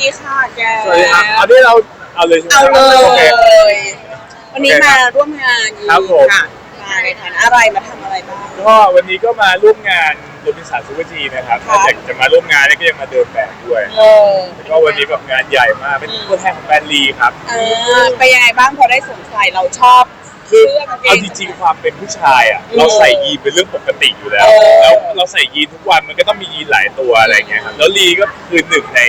ดีค่ะแกสวัสดีครับเอาที่เราเอาเลยใช่ไหมเอาครับเลโอเค ย วันนี้โอเคครัมาบร่วมงานอีกครับผม ค่ะมาในฐานะอะไรมาทำอะไรบ้าง ก็วันนี้ก็มาร่วมงานโรบินสันซูเปอร์จีนะครับครับนอกจากจะมาร่วมงานแล้วก็ยังมาเดินแบบด้วยเออแล้วก็วันนี้แบบงานใหญ่มากเป็นตัวแทนของแบรนด์ลีครับเออเป็นยังไงบ้างพอได้สวมใส่เราชอบคือเสื้อกางเกงเอาจริงๆความเป็นผู้ชายอะอืมเราใส่ยีนเป็นเรื่องปกติอยู่แล้วเออ แล้วเราใส่ยีนทุกวันมันก็ต้องมียีนหลายตัวอะไรเงี้ยครับแล้วลีก็คือหนึ่งใน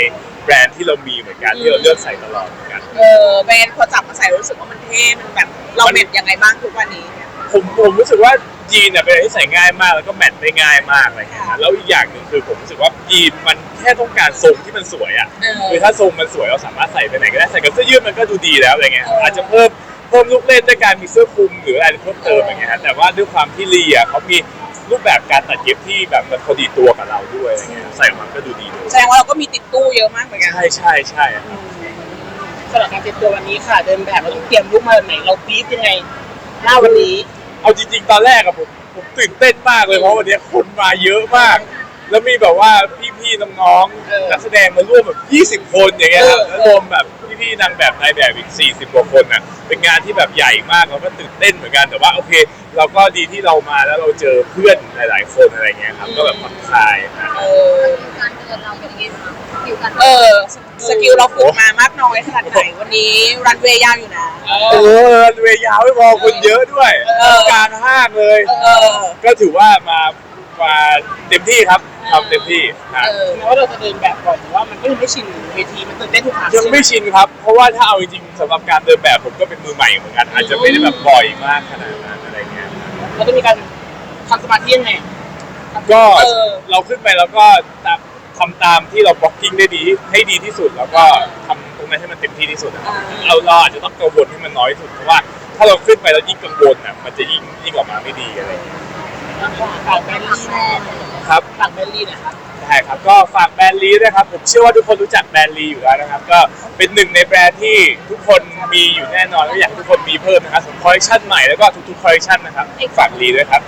แบรนด์ที่เรามีเหมือนกันที่เราเลือกใส่ตลอดเหมือนกัน เออเป็นพอจับมาใส่รู้สึกว่ามันเท่มันแบบเราเม็ดยังไงบ้างทุกวันนี้เนี่ย ผมผมรู้สึกว่ายีนเนี่ยเป็นอะไรที่ใส่ง่ายมากแล้วก็แมทได้ง่ายมากอะไรเงี้ยนะแล้วอีกอย่างหนึ่งคือผมรู้สึกว่ายีนมันแค่ต้องการทรงที่มันสวยอะเออ คือถ้าทรงมันสวยเราสามารถใส่ไปไหนก็ได้ใส่กับเสื้อยืดมันก็ดูดีแล้วอะไรเงี้ยเอออ อาจจะเพิ่มเพิ่มลูกเล่นด้วยการมีเสื้อคลุมหรืออะไรเพิ่มเติมอย่างเงี้ยฮะแต่ว่าด้วยความที่ลีอะเขามีรูปแบบการตัดเย็บที่แบบมันพอดีตัวกับเราด้วยอะไรเงี้ยใส่ออกมาก็ดูดีด้วยแสดงว่า ยอะมากเหมือนกันใช่ใช่ใช่อะสำหรับการเตรียมตัววันนี้ค่ะ เดินแบบเราต้องเตรียมลุกมาแบบไหนเราบีฟยังไงหน้าวันนี้ เอาจริง ๆ ตอนแรกอะผมผมตื่นเต้นมากเลยเพราะวันนี้คนมาเยอะมาก แล้วมีแบบว่าพี่ๆน้องเออๆนักแสดงมาร่วมแบบ20 คนอย่างเงี้ยครับเออแล้วรวมแบบพี่ๆนางแบบนายแบบอีก 40กว่าคนน่ะเป็นงานที่แบบใหญ่มากเราก็ตื่นเต้นเหมือนกันแต่ว่าโอเค เราก็ดีที่เรามาแล้วเราเจอเพื่อนหลาย ๆ คนอะไรเงี้ยครับก็แบบผ่อนคลายนะเออการเดินเราเป็นยังไง บ้างผิวการเออ สกิลเราฝึกมามากน้อยขนาดไหนวันนี้รันเวย์ยาวอยู่นะโอ้เวยาวไม่พอคนเยอะด้วยเออ กลารห้างเลย เออ ก็ถือว่ามามาเต็มที่ครับทำเต็มที่ฮะเออแม้ว่าเราจะเดินแบบก่อนแต่ว่ามันก็ยังไม่ชินเวทีมันตื่นเต้นทุกครั้งยังไม่ชินครับ เพราะว่าถ้าเอาจริงๆสำหรับการเดินแบบผมก็เป็นมือใหม่เหมือนกัน อาจจะไม่ได้แบบบ่อยมากขนาดนั้นอะไรเงี้ย เราต้องมีการทำสมาธิยังไง ก็เออ เราขึ้นไปแล้วก็ตาม ทำตามที่เราบล็อกกิ้งได้ดีให้ดีที่สุด แล้วก็ทำตรงนั้นให้มันเต็มที่ที่สุดนะครับอ่า เราเราอาจจะต้องกังวลให้มันน้อยที่สุดเพราะว่า ถ้าเราขึ้นไปแล้วยิ่งกังวลอะมันจะยิ่งยิ่งออกมาไม่ดีอะไรเงี้ยต่างแบรนด์ลี่ครับต่างแบรนด์ลี่นะครับ ใช่ครับก็ฝากแบรนด์ลีนะครับผมเชื่อว่าทุกคนรู้จักแบรนด์ลีอยู่แล้วนะครับ ก็เป็นหนึ่งในแบรนด์ที่ทุกคนมีอยู่แน่นอนและอยากให้ทุกคนมีเพิ่มนะครับสำหรับคอลเลคชันใหม่แล้วก็ทุกๆคอลเลคชันนะครับฝากลีด้วยครับ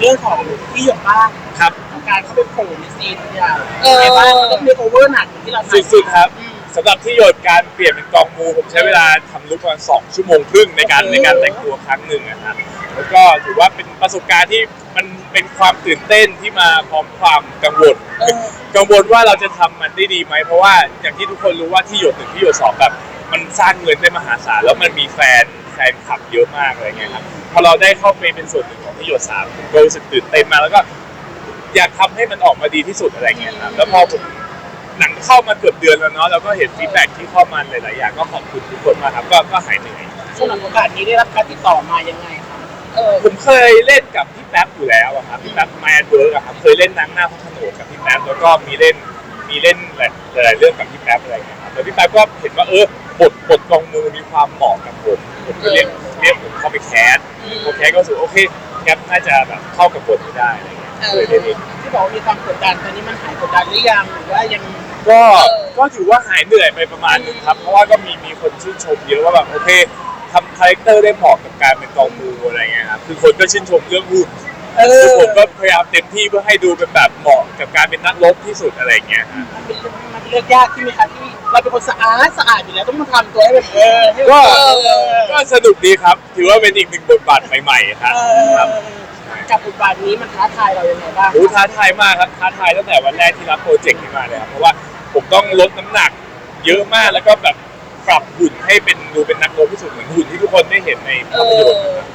เรื่องของพี่หยกบ้างครับการเข้าไปโผล่ในซีนอย่างเออ ในบ้านมันต้องมีโอเวอร์หนักเหมือนที่เราถ่ายสุดๆครับอืม สำหรับที่โยนการเปลี่ยนเป็นกองมูผมใช้เวลาทำลุกประมาณสองชั่วโมงครึ่งในการโอ้โห ในการแต่งตัวครั้งหนึ่งนะครับแล้วก็ถือว่าเป็นประสบการณ์ที่มันเป็นความตื่นเต้นที่มาพร้อมความกังวล เออ กังวลว่าเราจะทำมันได้ดีไหมเพราะว่าอย่างที่ทุกคนรู้ว่าที่หยดหนึ่งที่หยดสองแบบ มันสร้างเงินได้มหาศาลแล้วมันมีแฟน แฟนคลับเยอะมากอะไรเงี้ยครับพอเราได้เข้าไปเป็นส่วนหนึ่งของที่หยดสามผมก็รู้สึกตื่นเต้นมากแล้วก็อยากทำให้มันออกมาดีที่สุดอะไรเงี้ยครับแล้วพอผมหนังเข้ามาเกือบเดือนแล้วเนาะเราก็เห็นฟีดแบ็กที่เข้ามาหลายๆอย่างก็ขอบคุณทุกคนมากครับก็ก็หายเหนื่อยสำหรับโอกาสนี้ได้รับการติดต่อมายังไงครับเออผมเคยเล่นกับพี่แป๊บอยู่แล้วอะครับพี่แป๊บไมแอนเวิร์กอะครับเคยเล่นหนังหน้าพระโขนงกับพี่แป๊บแล้วก็มีเล่นมีเล่นหลายๆเรื่องกับพี่แป๊บอะไรเงี้ยครับแล้วพี่แป๊บก็เห็นว่าเออบทบทกองมูมี ความเหมาะกับผมผมก็เรียกเรียกผมเข้าไปแคสพอแคสก็รู้สึกโอเคแก๊ปน่าจะแบบเข้ากับบทนี้ได้อะไรเงี้ยเลยได้เล่นที่บอกว่ามีความกดดันตอนนี้มันหายกดดันหรือยังหรือว่ายังก็ก็ถือว่าหายเหนื่อยไปประมาณหนึงครับ เพราะว่าก็มีมีคนชื่นชมเยอะว่าแบบโอเคทำคาแรคเตอร์ได้เหมาะกับการเป็นกองมูอะไรเงี้ยครับคือคนก็ชื่นชมเรื่องหุ่นเอคืออผมก็พยายามเต็มที่เพื่อให้ดูเป็นแบบเหมาะกับการเป็นนักรบที่สุดอะไรเงี้ยฮะมันเป็นเรื่องมันเป็นเรื่องยากที่ไหมครับที่ เราเป็นคนสะอาดสะอาดอยู่แล้วต้องมาทำตัวให้แบบเออให้ก็เออก็สนุกดีครับ ถือว่าเป็นอีกหนึ่งบทบาทใหม่ๆครับครับกับบทบาทนี้มันท้าทายเรายังไงบ้าง โอ้ท้าทายมากครับท้าทายตั้งแต่วันแรกที่รับโปรเจกต์นี้มาเลยครับเพราะว่าผมต้องลดน้ำหนัก เยอะมากแล้วก็แบบปรับหุ่นให้เป็นดูเป็นนักรบที่สุดเหมือนหุ่นที่ทุกคนได้เห็นในภาพยนตร์นะครับ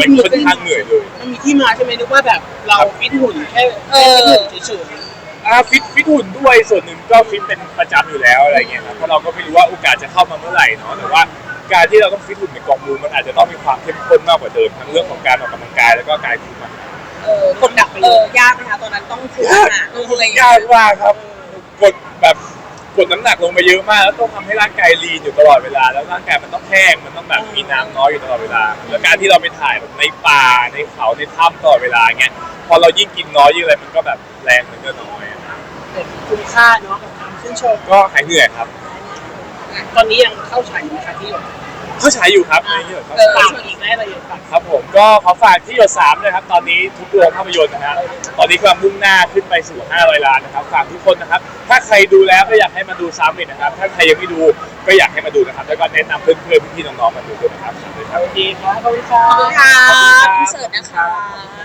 มันค่อนข้างเหนื่อยเลย มันมีที่มาใช่ไหมนึกว่าแบบเราฟิตหุ่นแค่เอแค่อฟิตหุ่นเฉย อ่าฟิตฟิตหุ่นด้วยส่วนหนึ่งก็ฟิตเป็นประจำอยู่แล้วอะไรเงี้ยครับเพราะเราก็ไม่รู้ว่าโอกาสจะเข้ามาเมื่อไหร่เนาะแต่ว่าการที่เราต้องฟิตหุ่นในกองมูมันอาจจะต้องมีความเข้มข้นมากกว่าเดิมทั้งเรื่องของการออกกำลังกายแล้วก็การคุมอาหารเออกดดันเออยากไหมคะตอนนั้นต้องคุมอาหารอะไรอย่างเงี้ยยากมากครับกดแบบกดน้ำหนักลงไปเยอะมากแล้วต้องทำให้ร่างกายลีนอยู่ตลอดเวลา แล้วร่างกายมันต้องแห้งมันต้องแบบมีน้ำน้อยอยู่ตลอดเวลา แล้วการที่เราไปถ่ายแบบในป่าในเขาในถ้ำตลอดเวลาเงี้ยพอเรายิ่งกินน้อยยิ่งอะไรมันก็แบบแรงมันก็น้อยอะครับๆแต่ ค่าเนาะกับความชื่นชมก็หายเหนื่อยครับตอนนี้ยังเข้าฉายอยู่ไหมคะที่เข้าฉายอยู่ครับในที่หยดเขาเออฝากอีกได้อะไรอย่างฝากครับผมก็ขอฝากที่หยดสามนะครับ ตอนนี้ทุกโรงภาพยนตร์นะฮะตอนนี้กำลังมุ่งหน้าขึ้นไปสู่ 500 ล้านนะครับฝากทุกคนนะครับ ถ้าใครดูแล้วก็อยากให้มาดูซ้ำอีกนะครับ ถ้าใครยังไม่ดูก็อยากให้มาดูนะครับ แล้วก็แนะนำเพื่อนๆพี่ๆน้องๆมาดูด้วยนะครับขอบคุณครับโอเคครับขอบคุณครัขอบคุณค่ะพี่เสิร์ตนะคะ